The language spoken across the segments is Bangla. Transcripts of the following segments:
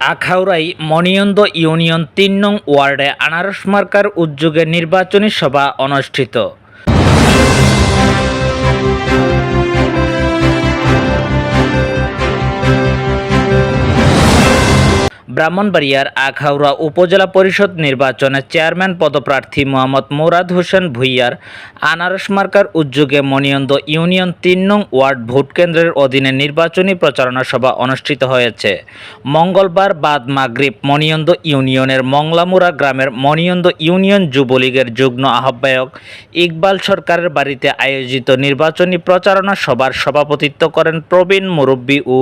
আখাউড়াই মনিয়ন্দ ইউনিয়ন তিন নং ওয়ার্ডে আনারস মার্কার উদ্যোগে নির্বাচনী সভা অনুষ্ঠিত। ব্রাহ্মণবাড়িয়ার আখাউড়া উপজেলা পরিষদ নির্বাচনে চেয়ারম্যান পদপ্রার্থী মোহাম্মদ মুরাদ হোসেন ভুইয়ার আনারস মার্কার উদ্যোগে মণিয়ন্দ ইউনিয়ন তিন নং ওয়ার্ড ভোট কেন্দ্রের অধীনে নির্বাচনী প্রচারণা সভা অনুষ্ঠিত হয়েছে। মঙ্গলবার বাদ মাগরিব মণিয়ন্দ ইউনিয়নের মংলামুরা গ্রামের মণিয়ন্দ ইউনিয়ন যুবলীগের যুগ্ম আহ্বায়ক ইকবাল সরকারের বাড়িতে আয়োজিত নির্বাচনী প্রচারণা সভার সভাপতিত্ব করেন প্রবীণ মুরব্বী ও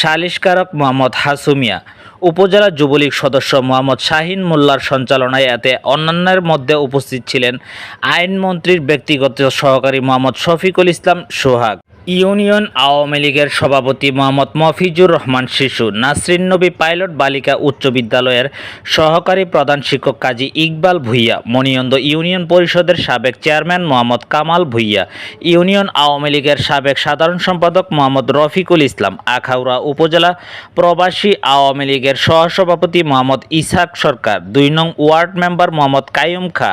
সালিশকারক মোহাম্মদ হাসুমিয়া। উপজেলা যুবলীগ সদস্য মোহাম্মদ শাহিন মোল্লার সঞ্চালনায় এতে অন্যান্যের মধ্যে উপস্থিত ছিলেন আইনমন্ত্রীর ব্যক্তিগত সহকারী মোহাম্মদ শফিকুল ইসলাম সোহাগ। ইউনিয়ন আওয়ামী লীগের সভাপতি মোহাম্মদ মফিজুর রহমান শিশু, নাসরিন নবী পাইলট বালিকা উচ্চ বিদ্যালয়ের সহকারী প্রধান শিক্ষক কাজী ইকবাল ভুইয়া, মণিয়ন্দ ইউনিয়ন পরিষদের সাবেক চেয়ারম্যান মোহাম্মদ কামাল ভুইয়া, ইউনিয়ন আওয়ামী লীগের সাবেক সাধারণ সম্পাদক মোহাম্মদ রফিকুল ইসলাম, আখাউড়া উপজেলা প্রবাসী আওয়ামী লীগের সহসভাপতি মোহাম্মদ ইসাক সরকার, দুই নং ওয়ার্ড মেম্বার মোহাম্মদ কাইয়ুম খা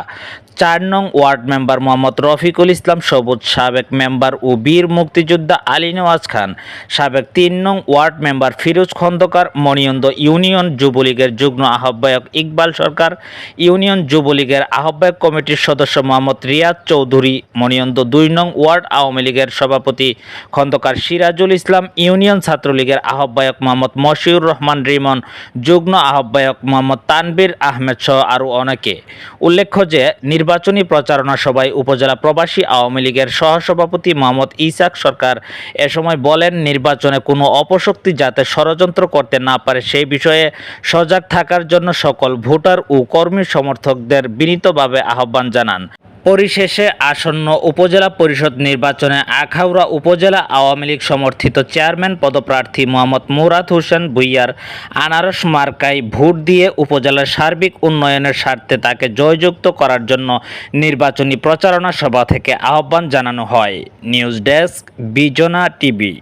চার নং ওয়ার্ড মেম্বার মোহাম্মদ রফিকুল ইসলাম সবুজ, সাবেক মেম্বার ও বীর মুক্তিযোদ্ধা আলী নওয়াজ খান, সাবেক তিন নং ward member Firoz Khandakar, Moniyondo union যুবলীগের যুগ্ম আহ্বায়ক ইকবাল সরকার, ইউনিয়ন যুবলীগের আহ্বায়ক কমিটির সদস্য মোহাম্মদ রিয়াজ চৌধুরী, মণিয়ন্দ দুই নং ওয়ার্ড আওয়ামী লীগের সভাপতি খন্দকার সিরাজুল ইসলাম, ইউনিয়ন ছাত্রলীগের আহ্বায়ক মোহাম্মদ মশিউর রহমান রিমন, যুগ্ম আহ্বায়ক মোহাম্মদ তানবীর আহমেদ সহ আরও অনেকে। উল্লেখ্য যে নির্বাচনী প্রচারণা সভায় উপজেলা প্রবাসী আওয়ামী লীগের সহসভাপতি মোহাম্মদ ইসাক সরকার এ সময় বলেন, নির্বাচনে কোনো অপশক্তি যাতে ষড়যন্ত্র করতে না পারে সেই বিষয়ে সজাগ থাকার জন্য সকল ভোটার ও কর্মী সমর্থকদের বিনীতভাবে আহ্বান জানান। পরিশেষে আসন্ন উপজেলা পরিষদ নির্বাচনে আখাউড়া উপজেলা আওয়ামী লীগ সমর্থিত চেয়ারম্যান পদপ্রার্থী মোহাম্মদ মুরাদ হোসেন ভুইয়ার আনারস মার্কায় ভোট দিয়ে উপজেলার সার্বিক উন্নয়নের স্বার্থে তাকে জয়যুক্ত করার জন্য নির্বাচনী প্রচারণা সভা থেকে আহ্বান জানানো হয়। News desk, Bijna TV.